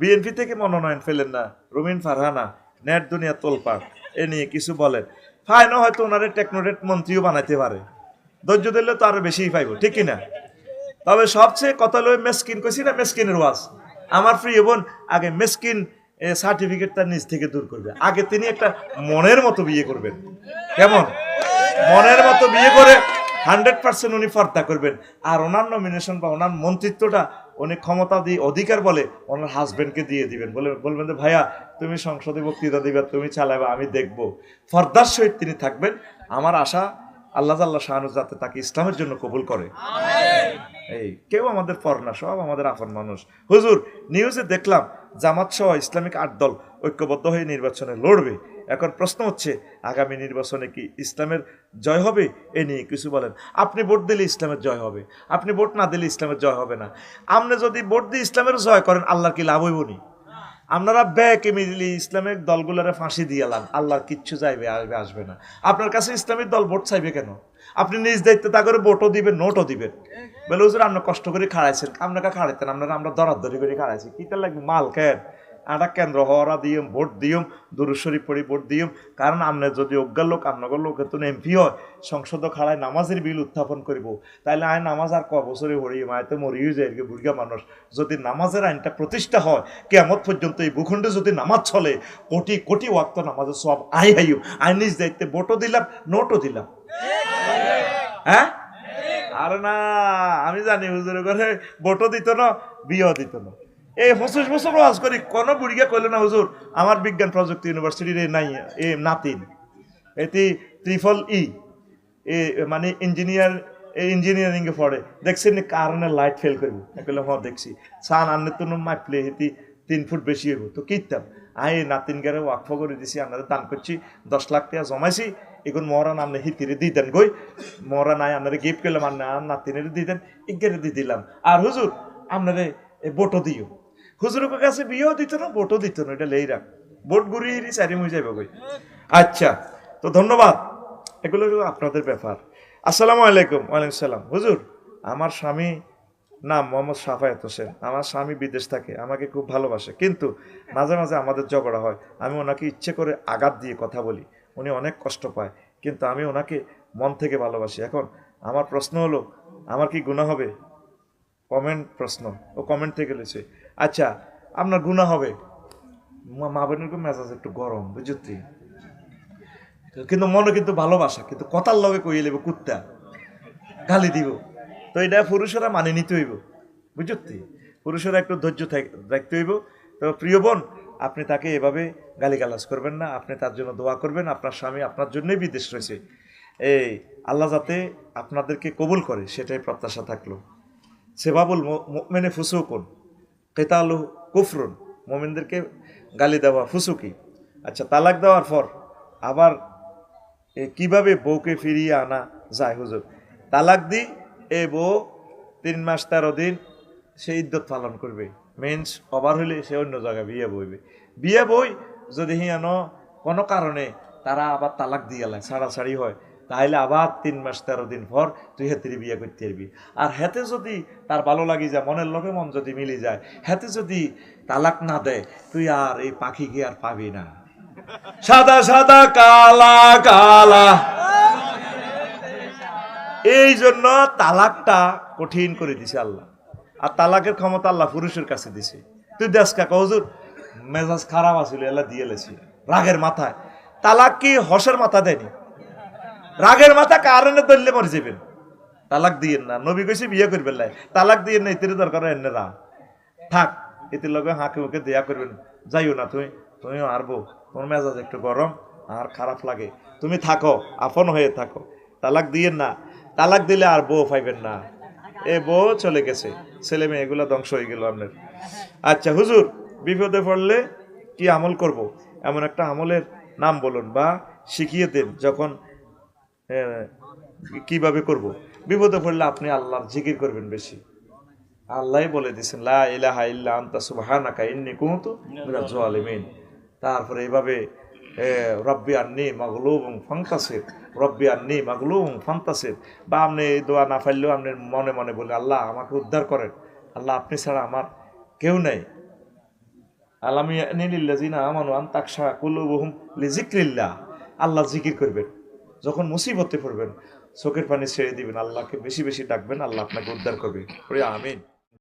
BNP থেকে মনোনয়ন ফেলেন না, রুমিন ফারহানা, নেট দুনিয়া তোলপাট এ নিয়ে কিছু বলেন। ফাইনও হয়তো ওনারে টেকনোরেট মন্ত্রীও বানাইতে পারে। ধৈর্য দিলে তো আরও বেশিই পাইব, ঠিক কিনা? তবে সবচেয়ে কথা লই মেসকিন কইছি না, মেসকিনের ওয়াজ? আমার প্রিয় বোন, আগে মেসকিন সার্টিফিকেট তার নিজ থেকে দূর করবে। আগে তিনি একটা মনের মতো বিয়ে করবেন। কেমন? মনের মতো বিয়ে করে হান্ড্রেড পার্সেন্ট উনি ফর্দা করবেন। আর ওনার নমিনেশন বা ওনার মন্ত্রিত্বটা উনি ক্ষমতা দিয়ে অধিকার বলে ওনার হাজবেন্ডকে দিয়ে দিবেন। বলে বলবেন যে ভাইয়া তুমি সংসদে বক্তৃতা দিবে তুমি চালাবে আমি দেখব। ফর্দার সহিত তিনি থাকবেন। আমার আশা আল্লাহ আল্লাহ শাহানু যাতে তাকে ইসলামের জন্য কবুল করে। এই কেউ আমাদের পর না সব আমাদের আপন মানুষ। হুজুর নিউজে দেখলাম জামাত সহ ইসলামিক আট দল ঐক্যবদ্ধ হয়ে নির্বাচনে লড়বে। এখন প্রশ্ন হচ্ছে, আগামী নির্বাচনে কি ইসলামের জয় হবে? এ নিয়ে কিছু বলেন। আপনি ভোট দিলে ইসলামের জয় হবে। আপনি ভোট না দিলে ইসলামের জয় হবে না। আপনি যদি ভোট দিয়ে ইসলামের জয় করেন, আল্লাহর কি লাভ হইব নি? আপনারা ব্যাকে মিলি ইসলামিক দলগুলোরে ফাঁসি দিয়ালাম আল্লাহর কিচ্ছু যাইবে, আসবে আসবে না। আপনার কাছে ইসলামিক দল ভোট চাইবে কেন? আপনি নিজ দায়িত্বে তা করে ভোটও দিবেন, নোটও দিবেন। বলে, হুজুর আপনার কষ্ট করে খাড়াইছেন। আপনাকে খাড়াইতেন, আপনারা আমরা দরাদরি করে খাড়াইছি। কিটা লাগবে? মাল কেন? আটা কেন্দ্র হওয়ারা দিয়ম, ভোট দিয়ম, দুরুশ্বরী পড়ি ভোট দিয়ম। কারণ আপনার যদি অজ্ঞার লোক আপনার লোক এত এমপি হয় সংসদ খাড়ায় নামাজের বিল উত্থাপন করিব। তাইলে আয় নামাজ আর ক বছরে হরিয়ে মায়তে মরিয়ে যায় বুড়িয়া মানুষ। যদি নামাজের আইনটা প্রতিষ্ঠা হয় কেমন পর্যন্ত এই ভূখণ্ডে যদি নামাজ চলে, কোটি কোটি ওয়াক্ত নামাজের সব আই হাইও আই নিজ দায়িত্বে ভোটও দিলাম, নোটও দিলাম। হ্যাঁ? আরে না, আমি জানি হুজুরের ঘরে ভোটও দিত না, বিয়েও দিত না। এই পঁচিশ বছর ওয়াজ করি, কোনো বুড়িকে কইলে না, হুজুর, আমার বিজ্ঞান প্রযুক্তি ইউনিভার্সিটির নাই, এ নাতিন। এটি ত্রিফল ই, এ মানে ইঞ্জিনিয়ার এই এ পড়ে। দেখছেন নি কারণে লাইট ফেল করব। কইলে হ্যাঁ দেখছি। সান আনলে তো মাপলে হেতি তিন ফুট বেশি হইব। তো কিতাম আই এই নাতিন গারে ওয়াকফ করে দিছি আপনাদের দান করছি, দশ লাখ টাকা জমাইছি। এখন মহারান আপনি হিতিরে দিয়ে দেন গই। মহারান আয় আপনারা গিফট করলাম আর নাতিনের দিয়ে দেন ইজ্ঞারে দিয়ে দিলাম। আর হুজুর আপনারে বোটো দিও। হুজুরের কাছে বিয়েও দিত না বোটও দিত না, এটা লেই রাখ বোট ঘুরিয়ে চারি হয়ে যাবে কই। আচ্ছা তো ধন্যবাদ। এগুলো আপনাদের ব্যাপার। আসসালামু আলাইকুম, ওয়ালাইকুম সালাম। হুজুর, আমার স্বামী নাম মোহাম্মদ সাফায়াত হোসেন। আমার স্বামী বিদেশ থাকে, আমাকে খুব ভালোবাসে। কিন্তু মাঝে মাঝে আমাদের ঝগড়া হয়। আমি ওনাকে ইচ্ছে করে আঘাত দিয়ে কথা বলি। উনি অনেক কষ্ট পায়, কিন্তু আমি ওনাকে মন থেকে ভালোবাসি। এখন আমার প্রশ্ন হলো, আমার কি গুণা হবে? কমেন্ট প্রশ্ন। ও কমেন্ট থেকে লিখছে আচ্ছা আপনার গুণা হবে। মা- বোনের মেজাজ একটু গরম বুঝতি কিন্তু মনে কিন্তু ভালোবাসা, কিন্তু কথার লগে কইয়ে নেব কুত্তা। গালি দিব। তো এটা পুরুষেরা মানে নিতে হইব বুঝতি পুরুষেরা একটু ধৈর্য রাখতে হইব। তো প্রিয় বোন, আপনি তাকে এভাবে গালিগালাজ করবেন না, আপনি তার জন্য দোয়া করবেন, আপনার স্বামী আপনার জন্যই বিদেশ রয়েছে। এই আল্লাহ যাতে আপনাদেরকে কবুল করে, সেটাই প্রত্যাশা থাকল। সেবাবুল মেনে ফুসুকুন। কেতালু কুফরুন, মোমিনদেরকে গালি দেওয়া, ফুসুকি। আচ্ছা তালাক দেওয়ার পর আবার কীভাবে বউকে ফিরিয়ে আনা যায় হুজুর? তালাক দি, এ বউ তিন মাস তেরো দিন সে ইদ্যত পালন করবে। মেন্স অবার হইলে সে অন্য জায়গায় বিয়ে বইবে। বিয়ে বই যদি হিয়ানো কোনো কারণে তারা আবার তালাক দিয়ে লাগে ছাড়াছাড়ি হয়। তাহলে আবার তিন মাস তেরো দিন পর তুই হেতের বিয়ে করতে পারবি আর হেতে যদি তার ভালো লাগি যায়, মনের লগে মন যদি মিলে যায়, হেতে যদি তালাক না দেয়, তুই আর এই পাখিকে আর পাবি না। সাদা সাদা, কালা কালা। এই জন্য তালাকটা কঠিন করে দিছে আল্লাহ। আর তালাকের ক্ষমতা আল্লাহ পুরুষের কাছে দিছে। তুই দেশ কাকা, হুজুর, মেজাজ খারাপ আছিল, এলা দিয়ে রাগের মাথায়। তালাক কি হসের মাথা দেয়নি? রাগের মাথা কারণে দললে মরে যাবেন তালাক দিয়েন না। নবী কইছে বিয়ে করবেন লাই। তালাক দিয়েন না, ইতির দরকার এনে রা। থাক এটির লগে হাঁকে মুখে দেয়া করবেন। যাইও না তুমি। তুমিও আরবো তোমার মেজাজ একটু গরম, আর খারাপ লাগে। তুমি থাকো, আপন হয়ে থাকো। তালাক দিয়েন না। তালাক দিলে আর বউ পাইবেন না। এ বউ চলে গেছে। ছেলে মেয়ে এগুলো ধ্বংস হয়ে গেল আপনার। আচ্ছা হুজুর, বিপদে পড়লে কি আমল করব? এমন একটা আমলের নাম বলুন বা শিখিয়ে দেন। যখন কীভাবে করব? বিপদে পড়লে আপনি আল্লাহর জিকির করবেন বেশি। আল্লাহ বলে দিয়েছেন, লা ইলাহা ইল্লা আনতা সুবহানাকা ইন্নী কুনতু মিনাজ তারপরে এভাবে রব্বি আন্নি মাগলুবুম ফান্তাসির, রব্বি আন্নি মাগলুবুম ফান্তাসির। বা আপনি এই দোয়া না পারলেও আপনি মনে মনে বলে, আল্লাহ আমাকে উদ্ধার করেন। আল্লাহ আপনি ছাড়া আমার কেউ নেই। আলামি নিলিল্লাজিনা আমানু আন তাকশা কুলুবুহুম লিজিক্রিল্লাহ আল্লাহ জিকির করবেন। যখন মুসিবতে পড়বেন, চোখের পানি ছেড়ে দিবেন, আল্লাহকে বেশি বেশি ডাকবেন, আল্লাহ আপনাকে উদ্ধার করবে। আমিন।